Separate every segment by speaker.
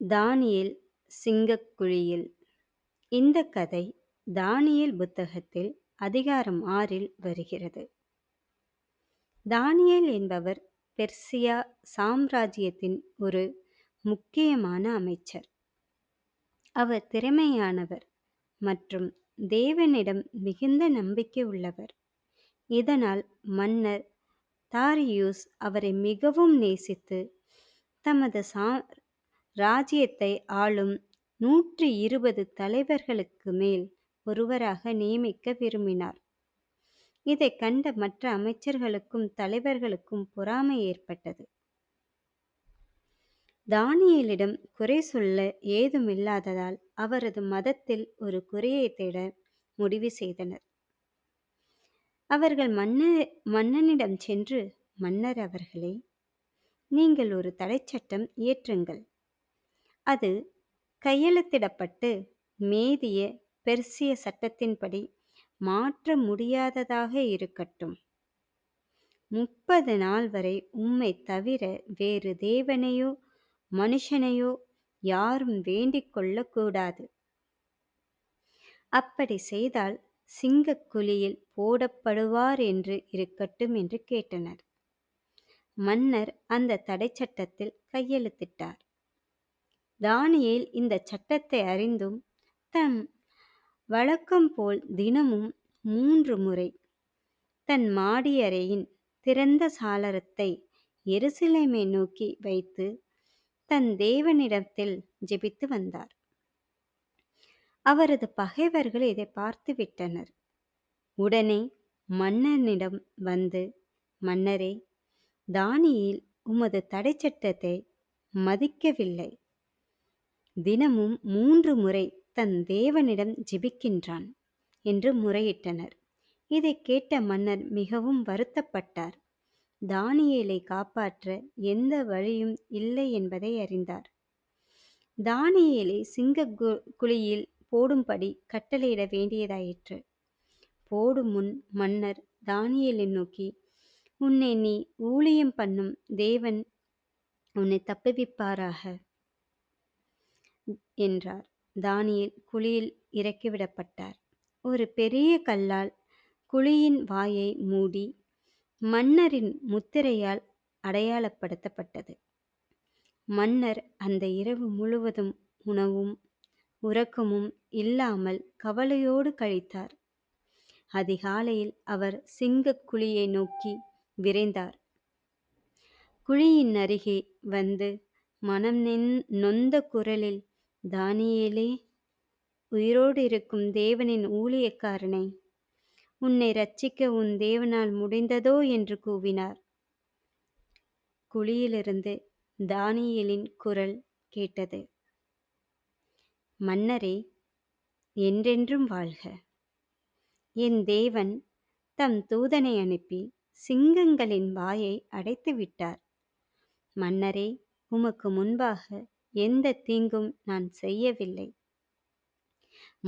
Speaker 1: தானியேல் சிங்கக்குழியில். இந்த கதை தானியேல் புத்தகத்தில் அதிகாரம் ஆறில் வருகிறது. தானியேல் என்பவர் பெர்சியா சாம்ராஜ்யத்தின் ஒரு முக்கியமான அமைச்சர். அவர் திறமையானவர் மற்றும் தேவனிடம் மிகுந்த நம்பிக்கை உள்ளவர். இதனால் மன்னர் தாரியூஸ் அவரை மிகவும் நேசித்து தமது சா ராஜ்யத்தை ஆளும் நூற்றி இருபது தலைவர்களுக்கு மேல் ஒருவராக நியமிக்க விரும்பினார். இதை கண்ட மற்ற அமைச்சர்களுக்கும் தலைவர்களுக்கும் பொறாமை ஏற்பட்டது. தானியலிடம் குறை சொல்ல ஏதுமில்லாததால் அவரது மதத்தில் ஒரு குறையை தேட முடிவு செய்தனர். அவர்கள் மன்ன மன்னனிடம் சென்று மன்னர் அவர்களே நீங்கள் ஒரு தடைச்சட்டம் இயற்றுங்கள். அது கையெழுத்திடப்பட்டு மேதிய பெர்சிய சட்டத்தின்படி மாற்ற முடியாததாக இருக்கட்டும். முப்பது நாள் வரை உம்மை தவிர வேறு தேவனையோ மனுஷனையோ யாரும் வேண்டிக் கொள்ளக்கூடாது. அப்படி செய்தால் சிங்கக்குழியில் போடப்படுவார் என்று இருக்கட்டும் என்று கேட்டனர். மன்னர் அந்த தடை சட்டத்தில் கையெழுத்திட்டார். தானியேல் இந்த சட்டத்தை அறிந்தும் தம் வழக்கம் போல் தினமும் மூன்று முறை தன் மாடியறையின் திறந்த சாளரத்தை எருசலேமை நோக்கி வைத்து தன் தேவனிடத்தில் ஜெபித்து வந்தார். அவரது பகைவர்கள் இதை பார்த்து விட்டனர். உடனே மன்னனிடம் வந்து மன்னரே தானியில் உமது தடை சட்டத்தை மதிக்கவில்லை. தினமும் மூன்று முறை தன் தேவனிடம் ஜெபிக்கின்றான் என்று முறையிட்டனர். இதை கேட்ட மன்னர் மிகவும் வருத்தப்பட்டார். தானியேலை காப்பாற்ற எந்த வழியும் இல்லை என்பதை அறிந்தார். தானியேலை சிங்க குழியில் போடும்படி கட்டளையிட வேண்டியதாயிற்று. போடும் முன் மன்னர் தானியலை நோக்கி உன்னை நீ ஊழியம் பண்ணும் தேவன் உன்னை தப்புவிப்பாராக. என்றார். தானியேல் குழியில் இறக்கிவிடப்பட்டார் ஒரு பெரிய கல்லால் குழியின் வாயை மூடி மன்னரின் முத்திரையால் அடையாளப்படுத்தப்பட்டது. மன்னர் அந்த இரவு முழுவதும் உணவும் உறக்கமும் இல்லாமல் கவலையோடு கழித்தார். அதிகாலையில் அவர் சிங்கக் குழியை நோக்கி விரைந்தார். குழியின் அருகே வந்து மனம் நொந்த குரலில் தானியேலே உயிரோடு இருக்கும் தேவனின் ஊழியக்காரனை உன்னை ரட்சிக்க உன் தேவனால் முடிந்ததோ என்று கூவினார். குழியிலிருந்து தானியலின் குரல் கேட்டது. மன்னரே என்றென்றும் வாழ்க. என் தேவன் தம் தூதனை அனுப்பி சிங்கங்களின் வாயை அடைத்து விட்டார் மன்னரே உமக்கு முன்பாக எந்த தீங்கும் நான் செய்யவில்லை.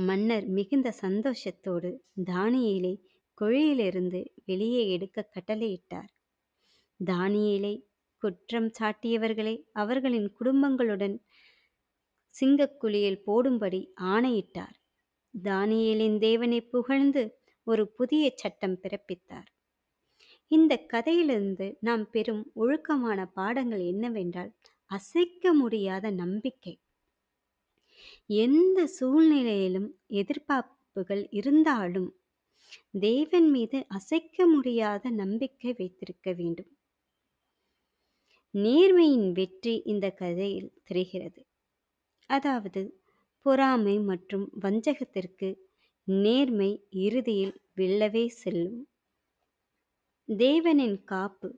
Speaker 1: மன்னர் மிகுந்த சந்தோஷத்தோடு தானியேலை குழியிலிருந்து வெளியே எடுக்க கட்டளையிட்டார். தானியேலை குற்றம் சாட்டியவர்களை அவர்களின் குடும்பங்களுடன் சிங்கக்குழியில் போடும்படி ஆணையிட்டார். தானியலின் தேவனை புகழ்ந்து ஒரு புதிய சட்டம் பிறப்பித்தார். இந்த கதையிலிருந்து நாம் பெறும் ஒழுக்கமான பாடங்கள் என்னவென்றால் அசைக்க முடியாத நம்பிக்கை. எந்த சூழ்நிலையிலும் எதிர்பார்ப்புகள் இருந்தாலும் தேவன் மீது அசைக்க முடியாத நம்பிக்கை வைத்திருக்க வேண்டும். நேர்மையின் வெற்றி இந்த கதையில் தெரிகிறது. அதாவது பொறாமை மற்றும் வஞ்சகத்திற்கு நேர்மை இறுதியில் வெல்லவே செல்லும். தேவனின் காப்பு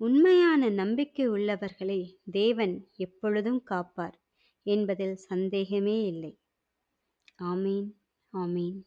Speaker 1: உண்மையான நம்பிக்கை உள்ளவர்களை தேவன் எப்பொழுதும் காப்பார் என்பதில் சந்தேகமே இல்லை. ஆமீன் ஆமீன்.